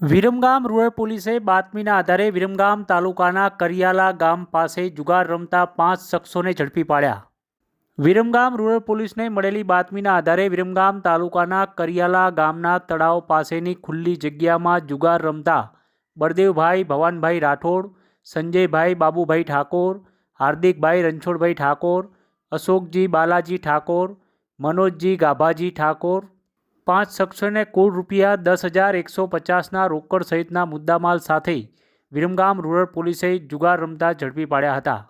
Viramgam rural પોલીસે બાતમીના આધારે વિરમગામ તાલુકાના કરિયાલા ગામ પાસે જુગાર રમતા પાંચ શખ્સોને ઝડપી પાડ્યા. વિરમગામ રૂરલ પોલીસને મળેલી બાતમીના આધારે વિરમગામ તાલુકાના કરિયાલા ગામના તળાવ પાસેની ખુલ્લી જગ્યામાં જુગાર રમતા બળદેવભાઈ, ભવાનભાઈ રાઠોડ, સંજયભાઈ બાબુભાઈ ઠાકોર, હાર્દિકભાઈ રણછોડભાઈ ઠાકોર, અશોકજી બાલાજી ઠાકોર, મનોજજી ગાભાજી ઠાકોર પાંચ શખ્સોને કુલ રૂપિયા દસ હજાર એકસો પચાસના રોકડ સહિતના મુદ્દામાલ સાથે વિરમગામ રૂરલ પોલીસે જુગાર રમતા ઝડપી પાડ્યા હતા.